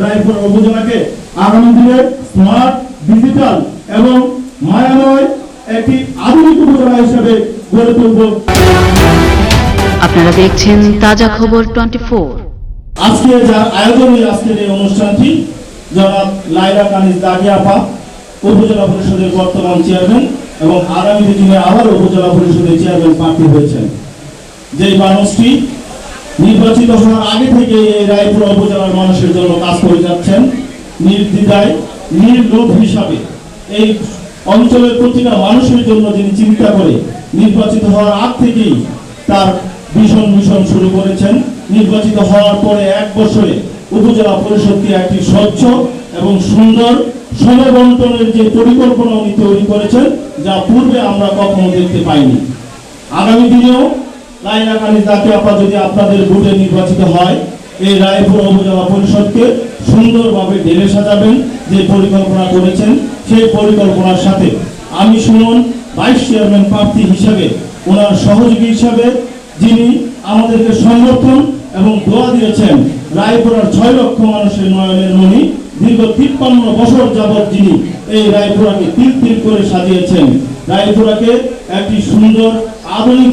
রায়পুর উপজেলাকে আগামী দিনে smart digital এবং মায়াময় একটি আধুনিক উপজেলা হিসেবে গড়ে তুলব। আপনারা দেখছেন তাজা খবর টোয়েন্টি আজকে যার আয়োজনে আজকের এই অনুষ্ঠানটি জনাব লাইলা কানিজ দাগিয়াপা উপজেলা পরিষদের বর্তমান চেয়ারম্যান এবং আগামী দিনে আবার উপজেলা পরিষদের চেয়ারম্যান প্রার্থী হয়েছেন। যেই মানুষটি নির্বাচিত হওয়ার আগে থেকে এই রায়পুর উপজেলার মানুষের জন্য কাজ করে যাচ্ছেন নির্দ্বিধায়, নির্লোভ হিসাবে। এই অঞ্চলের প্রতিটা মানুষের জন্য যিনি চিন্তা করে নির্বাচিত হওয়ার আগ থেকেই তার ভীষণ মিশন শুরু করেছেন। নির্বাচিত হওয়ার পরে এক বছরে উপজেলা পরিষদকে একটি স্বচ্ছ এবং সুন্দর সময় বন্টনের যে পরিকল্পনা উনি তৈরি করেছেন, যা পূর্বে আমরা কখনো দেখতে পাইনি। আগামী দিনেও লাইলা কালী জাতীয় আপা যদি আপনাদের ভোটে নির্বাচিত হয়, এই রায়পুর উপজেলা পরিষদকে সুন্দরভাবে ঢেলে সাজাবেন যে পরিকল্পনা করেছেন, সেই পরিকল্পনার সাথে আমি সুমন, ভাইস চেয়ারম্যান প্রার্থী হিসাবে, ওনার সহযোগী হিসাবে যিনি আমাদেরকে সমর্থন এবং দোয়া দিয়েছেন রায়পুরার ছয় লক্ষ মানুষের নয়নের মণি, দীর্ঘ তিপ্পান্ন বছর যাবৎ যিনি এই রায়পুরাকে তিল তিল করে সাজিয়েছেন। রায়পুরাকে একটি সুন্দর আধুনিক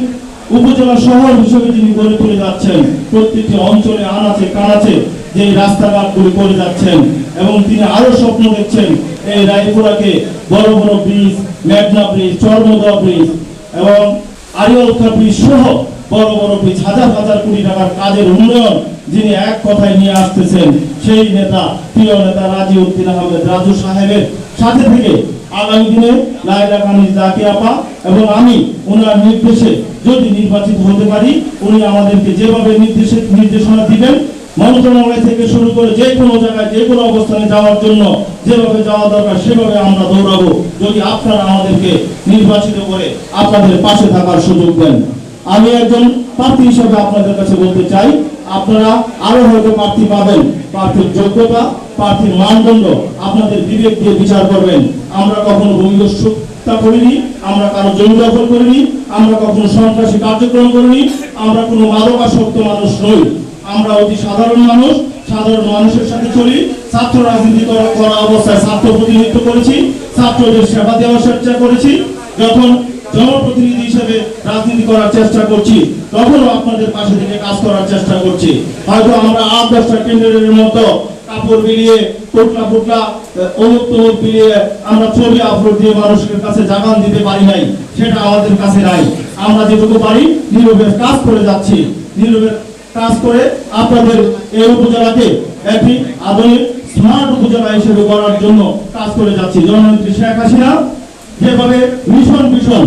উপজেলা শহর হিসেবে যিনি গড়ে তুলে যাচ্ছেন, প্রত্যেকটি অঞ্চলে আনাচে কানাচে যে রাস্তাঘাটগুলি করে যাচ্ছেন এবং তিনি আরও স্বপ্ন দেখছেন এই রায়পুরাকে বড় বড় ব্রিজ, মেঘনা ব্রিজ, চর্মদা ব্রিজ এবং আরিয়ালকা ব্রিজ সহ বড় বড় ব্রিজ, হাজার হাজার কোটি টাকার কাজের উন্নয়ন যিনি এক কথায় নিয়ে আসতেছেন, সেই নেতা, প্রিয় নেতা রাজি উদ্দিন আহমেদ রাজু সাহেবের সাথে থেকে আগামী দিনে লাইলা কানিজ আপা এবং আমি ওনার নির্দেশে যদি নির্বাচিত হতে পারি, উনি আমাদেরকে যেভাবে নির্দেশে নির্দেশনা দিবেন, মন্ত্রণালয় থেকে শুরু করে যে কোনো জায়গায়, যে কোনো অবস্থানে যাওয়ার জন্য যেভাবে যাওয়া দরকার, সেভাবে আমরা দৌড়াবো। যদি আপনারা আমাদেরকে নির্বাচিত করে আপনাদের পাশে থাকার সুযোগ দেন। আমি একজন প্রার্থী হিসেবে আপনাদের কাছে বলতে চাই আপনারা আরও হয়তো প্রার্থী পাবেন। প্রার্থীর যোগ্যতা, প্রার্থীর মানদণ্ড আপনাদের বিবেক দিয়ে বিচার করবেন। আমরা কখনো ভূমিদস্যুতা করিনি, আমরা কারও জমি দখল করিনি, আমরা কখনো সন্ত্রাসী কার্যক্রম করিনি, আমরা কোনো মাদকাসক্ত মানুষ নই। আমরা অতি সাধারণ মানুষ, সাধারণ মানুষের সাথে চলি, ছাত্র রাজনীতি করা অবস্থায় ছাত্র প্রতিনিধিত্ব করেছি, ছাত্রদের সেবা দেওয়ার চেষ্টা করেছি। যখন জনপ্রতিনিধি হিসেবে রাজনীতি করার চেষ্টা করছি। তখনও আপনাদের পাশে থেকে কাজ করার চেষ্টা করছি। হয়তো আমরা আট, দশটা কেন্দ্রের মতো আধুনিক, স্মার্ট উপজেলা হিসেবে গড়ার জন্য কাজ করে যাচ্ছি। শেখ হাসিনা যেভাবে মিশন মিশন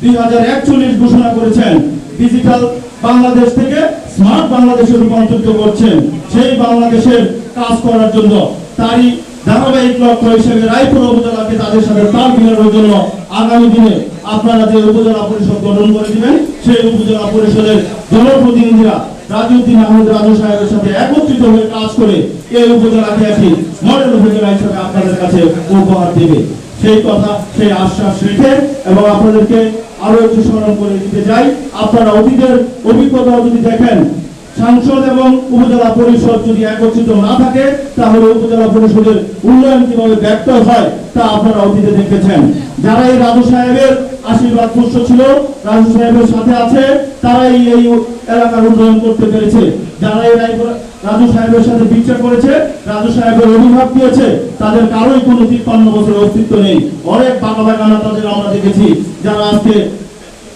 দুই হাজার একচল্লিশ ঘোষণা করেছেন ডিজিটাল বাংলাদেশ থেকে স্মার্ট বাংলাদেশে রূপান্তরিত করছেন, সেই বাংলাদেশের কাজ করার জন্য। তারই ধারাবাহিক লক্ষ্য হিসেবে রায়পুর উপজেলাকে তাদের সাথে তাল মিলানোর জন্য আগামী দিনে আপনারা যে উপজেলা পরিষদ গঠন করে দিবেন, সেই উপজেলা পরিষদের জনপ্রতিনিধিরা রাজউদ্দিন আহমেদ রাজু সাহেবের সাথে একত্রিত হয়ে কাজ করে এই উপজেলাকে একটি মডেল উপজেলা হিসেবে আপনাদের কাছে উপহার দেবে। সেই কথা, সেই আশ্বাস রেখে এবং আপনাদেরকে আরও একটু স্মরণ করে দিতে চাই। আপনারা অতীতের অভিজ্ঞতা যদি দেখেন, সাংসদ এবং উপজেলা পরিষদ যদি একত্রিত না থাকে, তাহলে উপজেলা পরিষদের উন্নয়ন কীভাবে ব্যর্থ হয় তা আপনারা অতীতে দেখেছেন। যারা এই রাজু সাহেবের আশীর্বাদ পুষ্ট ছিল। রাজু সাহেবের সাথে আছে, তারাই এই এলাকার উন্নয়ন করতে পেরেছে। যারা এই রাজু সাহেবের সাথে বিচার করেছে, রাজু সাহেবের অভিভাব দিয়েছে, তাদের কারোই কোনো তিপ্পান্ন বছরের অস্তিত্ব নেই। অনেক বাঁকা বাগানা তাদের আমরা দেখেছি, যারা আজকে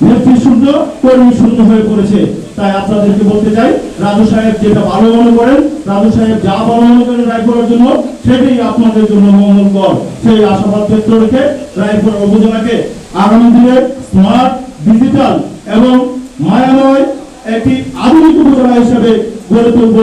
নেত্রী শূন্য, কর্মী শূন্য হয়ে পড়েছে। তাই আপনাদেরকে বলতে চাই, রাজু সাহেব যেটা ভালো মনে করেন, রাজু সাহেব যা ভালো মনে করেন রায়পুরের জন্য, সেটাই আপনাদের জন্য মঙ্গলকর। সেই আশাবাদ ক্ষেত্র রেখে রায়পুর উপজেলাকে আগামী দিনে স্মার্ট ডিজিটাল এবং মায়াময় একটি আধুনিক উপজেলা হিসেবে গড়ে তুলব।